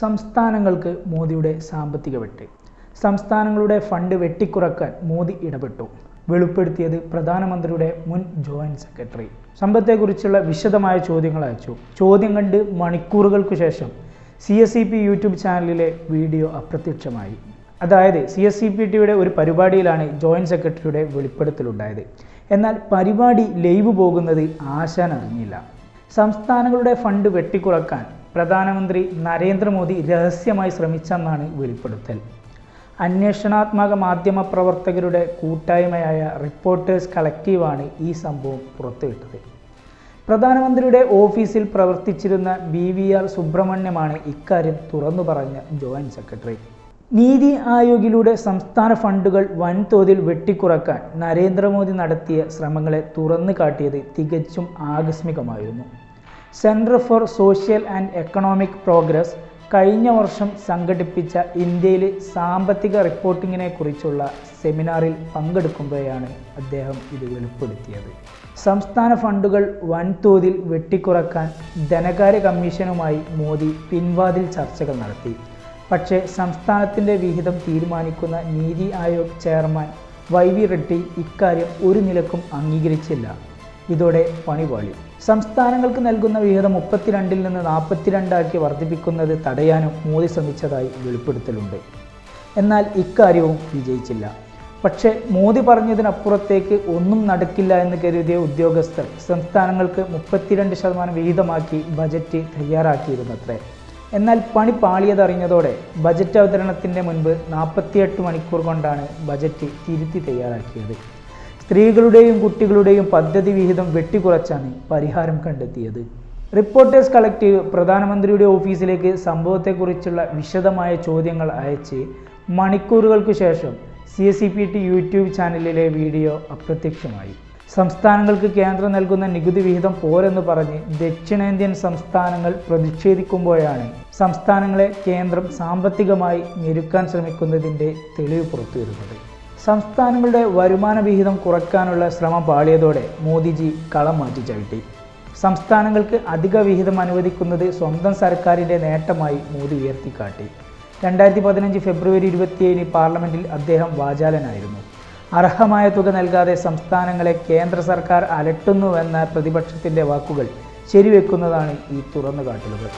സംസ്ഥാനങ്ങൾക്ക് മോദിയുടെ സാമ്പത്തിക വെട്ട്. സംസ്ഥാനങ്ങളുടെ ഫണ്ട് വെട്ടിക്കുറക്കാൻ മോദി ഇടപെട്ടു. വെളിപ്പെടുത്തിയത് പ്രധാനമന്ത്രിയുടെ മുൻ ജോയിന്റ് സെക്രട്ടറി. സമ്പത്തെക്കുറിച്ചുള്ള വിശദമായ ചോദ്യങ്ങൾ അയച്ചു. ചോദ്യം കണ്ട് മണിക്കൂറുകൾക്ക് ശേഷം C S C P YouTube ചാനലിലെ വീഡിയോ അപ്രത്യക്ഷമായി. അതായത് സി എസ് സി പി ടിയുടെ ഒരു പരിപാടിയിലാണ് ജോയിന്റ് സെക്രട്ടറിയുടെ വെളിപ്പെടുത്തലുണ്ടായത്. എന്നാൽ പരിപാടി ലൈവ് പോകുന്നത് ആശാൻ അറിഞ്ഞില്ല സംസ്ഥാനങ്ങളുടെ ഫണ്ട് വെട്ടിക്കുറക്കാൻ പ്രധാനമന്ത്രി നരേന്ദ്രമോദി രഹസ്യമായി ശ്രമിച്ചെന്നാണ് വെളിപ്പെടുത്തൽ. അന്വേഷണാത്മക മാധ്യമ പ്രവർത്തകരുടെ കൂട്ടായ്മയായ റിപ്പോർട്ടേഴ്സ് കളക്റ്റീവാണ് ഈ സംഭവം പുറത്തുവിട്ടത്. പ്രധാനമന്ത്രിയുടെ ഓഫീസിൽ പ്രവർത്തിച്ചിരുന്ന ബി വി ആർ സുബ്രഹ്മണ്യമാണ് ഇക്കാര്യം തുറന്നു പറഞ്ഞ ജോയിന്റ് സെക്രട്ടറി. നീതി ആയോഗിലൂടെ സംസ്ഥാന ഫണ്ടുകൾ വൻതോതിൽ വെട്ടിക്കുറക്കാൻ നരേന്ദ്രമോദി നടത്തിയ ശ്രമങ്ങളെ തുറന്നു കാട്ടിയത് തികച്ചും ആകസ്മികമായിരുന്നു. Centre for social and economic progress കഴിഞ്ഞ വർഷം സംഘടിപ്പിച്ച ഇന്ത്യയിലെ സാമ്പത്തിക റിപ്പോർട്ടിങ്ങിനെ കുറിച്ചുള്ള സെമിനാറിൽ പങ്കെടുക്കുമ്പോഴാണ് അദ്ദേഹം ഇത് വെളിപ്പെടുത്തിയത്. സംസ്ഥാന ഫണ്ടുകൾ വൻതോതിൽ വെട്ടിക്കുറക്കാൻ ധനകാര്യ കമ്മീഷനുമായി മോദി പിൻവാതിൽ ചർച്ചകൾ നടത്തി. പക്ഷേ സംസ്ഥാനത്തിന്റെ വിഹിതം തീരുമാനിക്കുന്ന NITI Aayog chairman Y V Reddy ഇക്കാര്യം ഒരു നിലക്കും അംഗീകരിച്ചില്ല. ഇതോടെ പണിപാളി സംസ്ഥാനങ്ങൾക്ക് നൽകുന്ന വിഹിതം മുപ്പത്തിരണ്ടിൽ നിന്ന് നാൽപ്പത്തിരണ്ടാക്കി വർദ്ധിപ്പിക്കുന്നത് തടയാനും മോദി ശ്രമിച്ചതായി വെളിപ്പെടുത്തലുണ്ട്. എന്നാൽ ഇക്കാര്യവും വിജയിച്ചില്ല. പക്ഷേ മോദി പറഞ്ഞതിനപ്പുറത്തേക്ക് ഒന്നും നടക്കില്ല എന്ന് കരുതിയ ഉദ്യോഗസ്ഥർ സംസ്ഥാനങ്ങൾക്ക് മുപ്പത്തിരണ്ട് ശതമാനം വിഹിതമാക്കി ബജറ്റ് തയ്യാറാക്കിയിരുന്നത്രേ. എന്നാൽ പണി പാളിയതറിഞ്ഞതോടെ ബജറ്റ് അവതരണത്തിന്റെ മുൻപ് നാൽപ്പത്തിയെട്ട് മണിക്കൂർ കൊണ്ടാണ് ബജറ്റ് തിരുത്തി തയ്യാറാക്കിയത്. സ്ത്രീകളുടെയും കുട്ടികളുടെയും പദ്ധതി വിഹിതം വെട്ടിക്കുറച്ചാണ് പരിഹാരം കണ്ടെത്തിയത്. റിപ്പോർട്ടേഴ്സ് കളക്റ്റീവ് പ്രധാനമന്ത്രിയുടെ ഓഫീസിലേക്ക് സംഭവത്തെക്കുറിച്ചുള്ള വിശദമായ ചോദ്യങ്ങൾ അയച്ച് മണിക്കൂറുകൾക്ക് ശേഷം C S P T YouTube ചാനലിലെ വീഡിയോ അപ്രത്യക്ഷമായി. സംസ്ഥാനങ്ങൾക്ക് കേന്ദ്രം നൽകുന്ന നികുതി വിഹിതം പോരെന്ന് പറഞ്ഞ് ദക്ഷിണേന്ത്യൻ സംസ്ഥാനങ്ങൾ പ്രതിഷേധിക്കുമ്പോഴാണ് സംസ്ഥാനങ്ങളെ കേന്ദ്രം സാമ്പത്തികമായി ഞെരുക്കാൻ ശ്രമിക്കുന്നതിന്റെ തെളിവ് പുറത്തുവരുന്നത്. സംസ്ഥാനങ്ങളുടെ വരുമാന വിഹിതം കുറയ്ക്കാനുള്ള ശ്രമം പാളിയതോടെ മോദിജി കളം മാറ്റി ചവിട്ടി. സംസ്ഥാനങ്ങൾക്ക് അധിക വിഹിതം അനുവദിക്കുന്നത് സ്വന്തം സർക്കാരിന്റെ നേട്ടമായി മോദി ഉയർത്തിക്കാട്ടി. രണ്ടായിരത്തി പതിനഞ്ച് ഫെബ്രുവരി ഇരുപത്തിയേഴിന് പാർലമെന്റിൽ അദ്ദേഹം വാചാലനായിരുന്നു. അർഹമായ തുക നൽകാതെ സംസ്ഥാനങ്ങളെ കേന്ദ്ര സർക്കാർ അലട്ടുന്നുവെന്ന പ്രതിപക്ഷത്തിന്റെ വാക്കുകൾ ശരിവെക്കുന്നതാണ് ഈ തുറന്നുകാട്ടലുകൾ.